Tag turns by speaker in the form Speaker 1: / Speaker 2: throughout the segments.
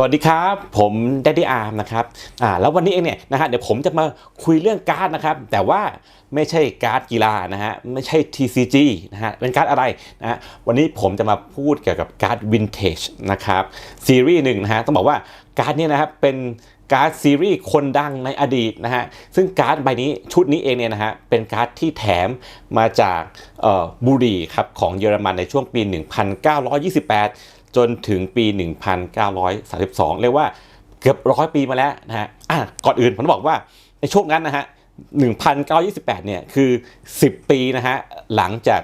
Speaker 1: สวัสดีครับ ผมดดดี้อาร์มนะครับอ่าแล้ววันนี้เองเนี่ยนะฮะเดี๋ยวผมจะมาคุยเรื่องการ์ดนะครับ แต่ว่าไม่ใช่การ์ดกีฬานะฮะไม่ใช่ TCG นะฮะเป็นการ์ดอะไรนะฮะวันนี้ผมจะมาพูดเกี่ยวกับการ์ดวินเทจนะครับซีรีส์หนึ่งนะฮะต้องบอกว่าการ์ดเนี้นะครับเป็นการ์ดซีรีส์คนดังในอดีตนะฮะซึ่งการ์ดใบนี้ชุดนี้เองเนี่ยนะฮะเป็นการ์ดที่แถมมาจากบุรีครับของเยอรมันในช่วงปี 1928 จนถึงปี 1932 เรียกว่าเกือบร้อยปีมาแล้วนะฮะอะก่อนอื่นผมต้องบอกว่าในช่วงนั้นนะฮะ1928 เนี่ยคือ 10 ปีนะฮะหลังจาก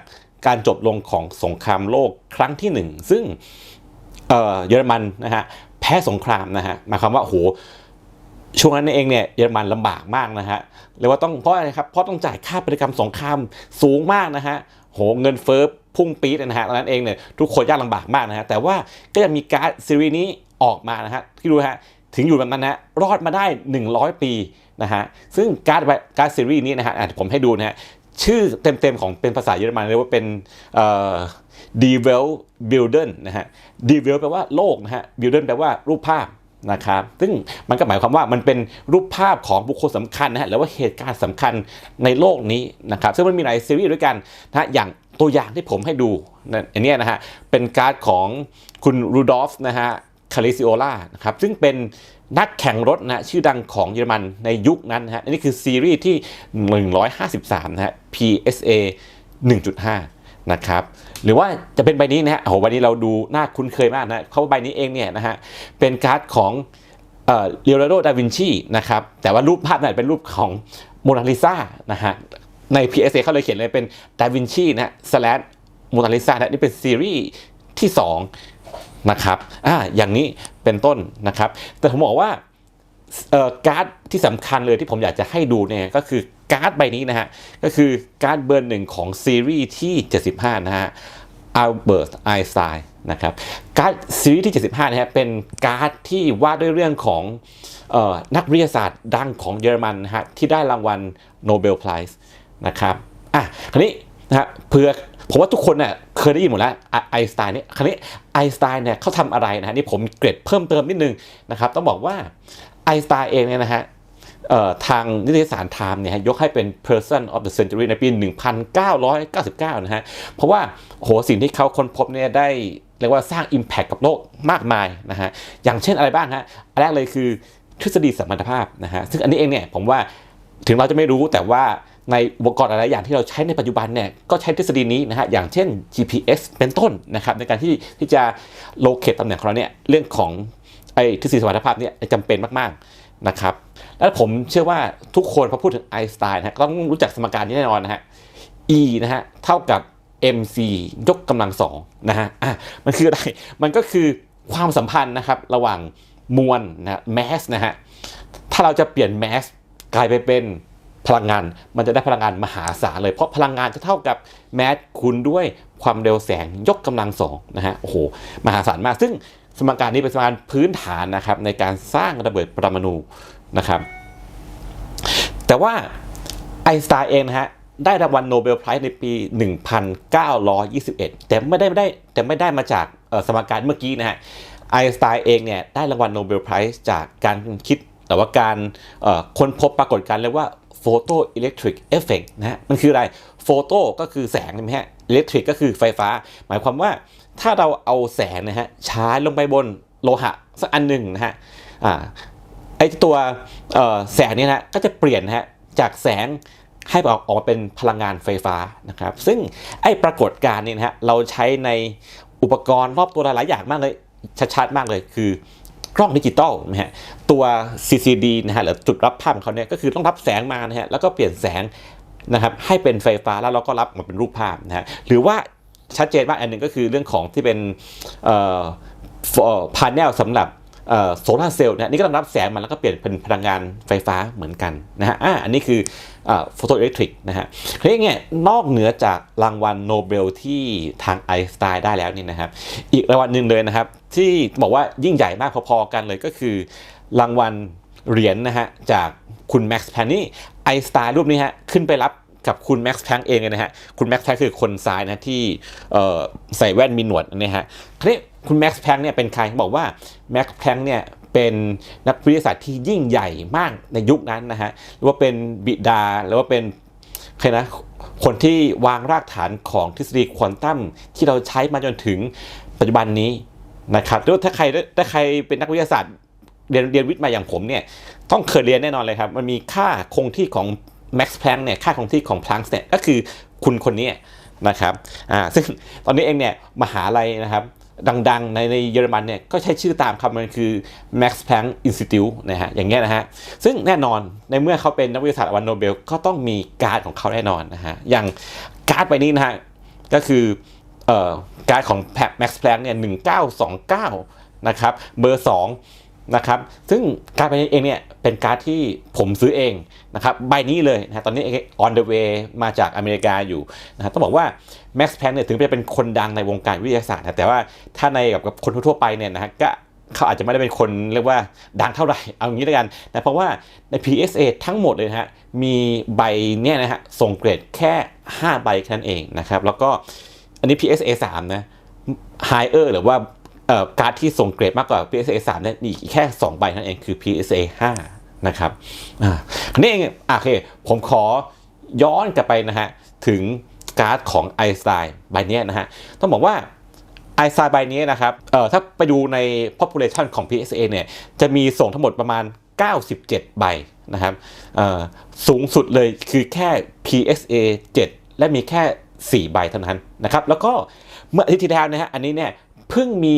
Speaker 1: การจบลงของสงครามโลกครั้งที่ 1 ซึ่งเอ่อเยอรมันนะฮะแพ้สงครามนะฮะหมายความว่าโหช่วงนั้นเองเนี่ยเยอรมันลำบากมากนะฮะเรียกว่าต้องเพราะอะไรครับเพราะต้องจ่ายค่าปฏิกรรมสงครามสูงมากนะฮะ โหเงินเฟ้อพุ่งปี๊ดนะฮะตอนนั้นเองเนี่ยทุกคนยากลำบากมากนะฮะแต่ว่าก็ยังมีการ์ดซีรีส์นี้ออกมานะฮะที่ดูฮะถึงอยู่แบบนั้นนะรอดมาได้ 100 ปีนะฮะซึ่งการ์ดการ์ดซีรีส์นี้นะฮะอะผมให้ดูนะฮะชื่อเต็มๆของเป็นภาษาเยอรมันเรียกว่าเป็นเอ่อ d e v e l Bilden นะฮะ d e v e l แปลว่าโลกนะฮะ Bilden แปลว่ารูปภาพ นะครับ ซึ่งมันก็หมายความว่ามันเป็นรูปภาพของบุคคลสำคัญนะฮะหรือว่าเหตุการณ์สำคัญในโลกนี้นะครับ ซึ่งมันมีหลายซีรีส์ด้วยกันนะอย่างตัวอย่างที่ผมให้ดูนะอันนี้นะฮะเป็นการ์ดของคุณรูดอฟนะฮะคาริซิโอลานะครับซึ่งเป็นนักแข่งรถนะชื่อดังของเยอรมันในยุคนั้นนะฮะอันนี้คือซีรีส์ที่ 153 นะฮะ PSA 1.5 นะครับ หรือว่าจะเป็นใบนี้นะฮะโอ้โหวันนี้เราดูน่าคุ้นเคยมากนะเพราใบนี้เองเนี่ยนะฮะเป็นการ์ดของเอ่อเลโอนาร์โด ดาวินชีนะครับแต่ว่ารูปภาพนั้นเป็นรูปของโมนาลิซานะฮะใน PSA เขาเลยเขียนเลยเป็น ดาวินชีนะ slash โมนาลิซานะนี่เป็นซีรีส์ที่ 2 นะครับอ่าอย่างนี้เป็นต้นนะครับ แต่ผมบอกว่าการ์ดที่สำคัญเลยที่ผมอยากจะให้ดูเนี่ยก็คือ การ์ดใบนี้นะฮะ ก็คือการ์ดเบอร์หนึ่งของซีรีส์ที่ 75 นะฮะอัลเบิร์ตไอน์สไตน์นะครับการ์ดซีรีส์ที่ 75 นะฮะเป็นการ์ดที่ว่าด้วยเรื่องของออนักวิทยาศาสตร์ดังของเยอรมันนะฮะที่ได้รางวัลโนเบลไพรส์นะครับอะคราวนี้นะฮะเพื่อผมว่าทุกคนเนี่ยเคยได้ยินหมดแล้วไอสไตน์เนี่ยคราวนี้ไอสไตน์เนี่ยเขาทำอะไรนะฮะนี่ผมเกร็ดเพิ่มเติมนิดนึงนะครับต้องบอกว่าไอสไตน์เองเนี่ยนะฮะ ทางนิตยสารไทม์เนี่ยยกให้เป็น person of the century ในปี 1999 นะฮะ เพราะว่าโหสิ่งที่เขาค้นพบเนี่ยได้เรียกว่าสร้าง Impact กับโลกมากมายนะฮะ อย่างเช่นอะไรบ้างฮะ อันแรกเลยคือทฤษฎีสมพันธภาพนะฮะ ซึ่งอันนี้เองเนี่ยผมว่าถึงเราจะไม่รู้แต่ว่าในอุปกรณ์อะไรอย่างที่เราใช้ในปัจจุบันเนี่ยก็ใช้ทฤษฎีนี้นะฮะอย่างเช่น GPS เป็นต้นนะครับในการที่ที่จะโลเคตตำแหน่งของเราเนี่ยเรื่องของไอ้ทฤษฎีสมรรถภาพเนี่ยจำเป็นมากๆ นะครับแล้วผมเชื่อว่าทุกคนพอพูดถึงไอน์สไตน์นะต้องรู้จักสมการนี้แน่นอนนะฮะ E นะฮะเท่ากับ mc ยกกำลังสองนะฮะอะมันคืออะไร มันก็คือความสัมพันธ์นะครับระหว่างมวลนะ mass นะฮะถ้าเราจะเปลี่ยน mass กลายไปเป็นพลังงาน มันจะได้พลังงานมหาศาลเลย เพราะพลังงานจะเท่ากับ mass คูณด้วยความเร็วแสงยกกำลังสองนะฮะโอ้โหมหาศาลมากซึ่ง สมการนี้เป็นสมการพื้นฐานนะครับในการสร้างระเบิดปรมาณูนะครับ แต่ว่าไอน์สไตน์เองนะฮะได้รางวัลโนเบลไพรส์ในปี 1921 แต่ไม่ได้ไม่ได้แต่ไม่ได้มาจากสมการเมื่อกี้นะฮะไอน์สไตน์เองเนี่ยได้รางวัลโนเบลไพรส์จากการคิดแต่ว่าการค้นพบปรากฏการณ์เรียกว่าโฟโตอิเล็กทริกเอฟเฟกนะฮะมันคืออะไรโฟโตก็คือแสงใช่ไหมฮะอิเล็กทริกก็คือไฟฟ้า หมายความว่า ถ้าเราเอาแสงนะฮะฉายลงไปบนโลหะสักอันหนึ่งนะฮะอ่าไอ้ตัวแสงเนี่ยนะก็จะเปลี่ยนนะฮะจากแสงให้ออกออกมาเป็นพลังงานไฟฟ้านะครับ ซึ่งไอ้ปรากฏการณ์นี่นะฮะเราใช้ในอุปกรณ์รอบตัวหลายอย่างมากเลยชัดๆมากเลยคือกล้องดิจิตอลนะฮะตัว CCD นะฮะหรือจุดรับภาพของเขาเนี่ยก็คือต้องรับแสงมานะฮะแล้วก็เปลี่ยนแสงนะครับให้เป็นไฟฟ้าแล้วเราก็รับมาเป็นรูปภาพนะฮะหรือว่า ชัดเจนมากอันหนึ่งก็คือเรื่องของที่เป็นเอ่อพาเนลสำหรับโซลาร์เซลล์นะนี่ก็รับแสงมาแล้วก็เปลี่ยนเป็นพลังงานไฟฟ้าเหมือนกันนะฮะอ่าอันนี้คือโฟโตอิเล็กทริกนะฮะทีนี้เนี่ยนอกเหนือจากรางวัลโนเบลที่ทางไอสไตน์ได้แล้วนี่นะครับ อีกรางวัลหนึ่งเลยนะครับ ที่บอกว่ายิ่งใหญ่มากพอๆกันเลยก็คือ รางวัลเหรียญนะฮะจากคุณแม็กซ์แพนนี่ไอสไตน์รูปนี้ฮะขึ้นไปรับ กับคุณแม็กซ์แพงเองเลยนะฮะ คุณแม็กซ์แพงคือคนซ้ายนะที่ใส่แว่นมีหนวดนะฮะคราวนี้คุณแม็กซ์แพงเนี่ยเป็นใครบอกว่าแม็กซ์แพงเนี่ยเป็นนักวิทยาศาสตร์ที่ยิ่งใหญ่มากในยุคนั้นนะฮะหรือว่าเป็นบิดาหรือว่าเป็นใครนะคนที่วางรากฐานของทฤษฎีควอนตัมที่เราใช้มาจนถึงปัจจุบันนี้นะครับแล้วถ้าใครถ้าใครเป็นนักวิทยาศาสตร์เรียนเรียนวิทย์มาอย่างผมเนี่ยต้องเคยเรียนแน่นอนเลยครับ มันมีค่าคงที่ของ แม็กซ์แพลงเนี่ยค่าคงที่ของพลังก์เนี่ยก็คือคุณคนนี้นะครับอ่าซึ่งตอนนี้เองเนี่ยมหาลัยนะครับดังๆ ในในเยอรมันเนี่ยก็ใช้ชื่อตามคำมันคือ Max Planck Institute นะฮะอย่างเงี้ยนะฮะซึ่งแน่นอนในเมื่อเขาเป็นนักวิทยาศาสตร์วันโนเบลก็ต้องมีการ์ดของเขาแน่นอนนะฮะอย่างการ์ดใบนี้นะฮะก็คือเอ่อการ์ดของแพ Max Planck เนี่ย1929 นะครับเบอร์ 2 นะครับซึ่งการ์ดใบนี้เองเนี่ยเป็นการ์ดที่ผมซื้อเองนะครับใบนี้เลยนะตอนนี้ on the way มาจากอเมริกาอยู่นะต้องบอกว่า Max Planck เนี่ยถึงจะเป็นคนดังในวงการวิทยาศาสตร์นะแต่ว่าถ้าในกับคนทั่วไปเนี่ยนะฮะก็เขาอาจจะไม่ได้เป็นคนเรียกว่าดังเท่าไหร่ เอางี้แล้วกันนะเพราะว่าใน PSA ทั้งหมดเลยนะฮะมีใบเนี่ยนะฮะส่งเกรดแค่ 5 ใบแค่นั้นเองนะครับแล้วก็อันนี้ PSA 3นะ Higher หรือว่า การ์ดที่ส่งเกรดมากกว่า PSA 3เนี่ยมีแค่ 2 ใบนั่นเองคือ PSA 5 นะครับอ่าอันนี้เองโอเค ผมขอย้อนกลับไปนะฮะ ถึงการ์ดของไอสไตน์ใบนี้นะฮะ ต้องบอกว่าไอน์สไตน์ใบนี้นะครับ เอ่อ ถ้าไปดูใน population ของ PSA เนี่ย จะมีส่งทั้งหมดประมาณ 97 ใบนะครับ เอ่อ สูงสุดเลยคือแค่ PSA 7 และมีแค่ 4 ใบเท่านั้นนะครับ แล้วก็เมื่ออาทิตย์ที่แล้วนะฮะ อันนี้เนี่ย พิ่งมี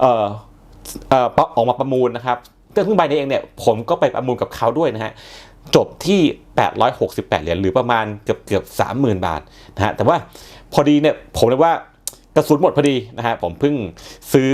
Speaker 1: เออเออออกมาประมูลนะครับเรื่องเพิ่งใบนี้เองเนี่ยผมก็ไปประมูลกับเขาด้วยนะฮะจบที่ 868 เหรียญหรือประมาณเกือบเกือบ30,000 บาทนะฮะแต่ว่าพอดีเนี่ยผมเลยว่ากระสุนหมดพอดีนะฮะผมเพิ่งซื้อ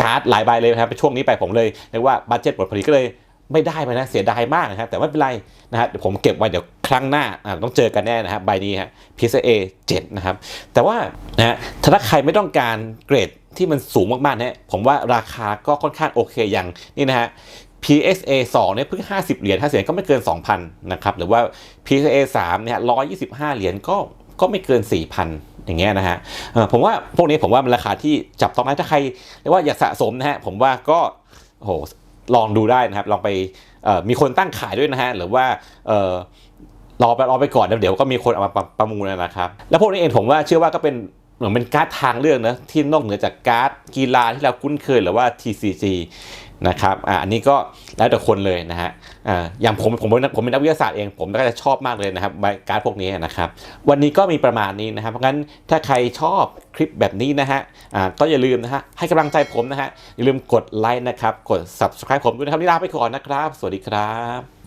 Speaker 1: การ์ดหลายใบเลยนะครับช่วงนี้ไปผมเลยเรียกว่าบัตเจ็ตหมดพอดีก็เลย ไม่ได้ไปนะเสียดายมากนะครับแต่ไม่เป็นไรนะฮะเดี๋ยวผมเก็บไว้เดี๋ยวครั้งหน้าอ่าต้องเจอกันแน่นะฮะใบนี้ฮะ PSA 7 นะครับ แต่ว่านะฮะถ้าใครไม่ต้องการเกรดที่มันสูงมากๆเนี่ยผมว่าราคาก็ค่อนข้างโอเคอย่างนี่นะฮะ PSA 2เนี่ยเพิ่ง 50 เหรียญ50เหรียญก็ไม่เกิน 2,000 นะครับหรือว่า PSA 3เนี่ย125 เหรียญก็ก็ไม่เกิน 4,000อย่างเงี้ยนะฮะผมว่าพวกนี้ผมว่ามันราคาที่จับต้องได้ถ้าใครเรียกว่าอยากสะสมนะฮะผมว่าก็โอ้โห ลองดูได้นะครับ ลองไปมีคนตั้งขายด้วยนะฮะหรือว่ารอไปรอไปก่อนนะเดี๋ยวก็มีคนเอามาประประมูลนะครับ แล้วพวกนี้เองผมว่าเชื่อว่าก็เป็นเหมือนเป็นการ์ดทางเลือกนะที่นอกเหนือจากการ์ดกีฬาที่เราคุ้นเคยหรือว่า TCG นะครับอ่าอันนี้ก็แล้วแต่คนเลยนะฮะอ่าอย่างผมผมเป็นผมเป็นนักวิทยาศาสตร์เองผมก็จะชอบมากเลยนะครับใบการพวกนี้นะครับ วันนี้ก็มีประมาณนี้นะครับเพราะงั้นถ้าใครชอบคลิปแบบนี้นะฮะอ่าก็อย่าลืมนะฮะให้กำลังใจผมนะฮะอย่าลืมกดไลค์นะครับกด subscribe ผมด้วยนะครับนี่ลาไปก่อนนะครับ สวัสดีครับ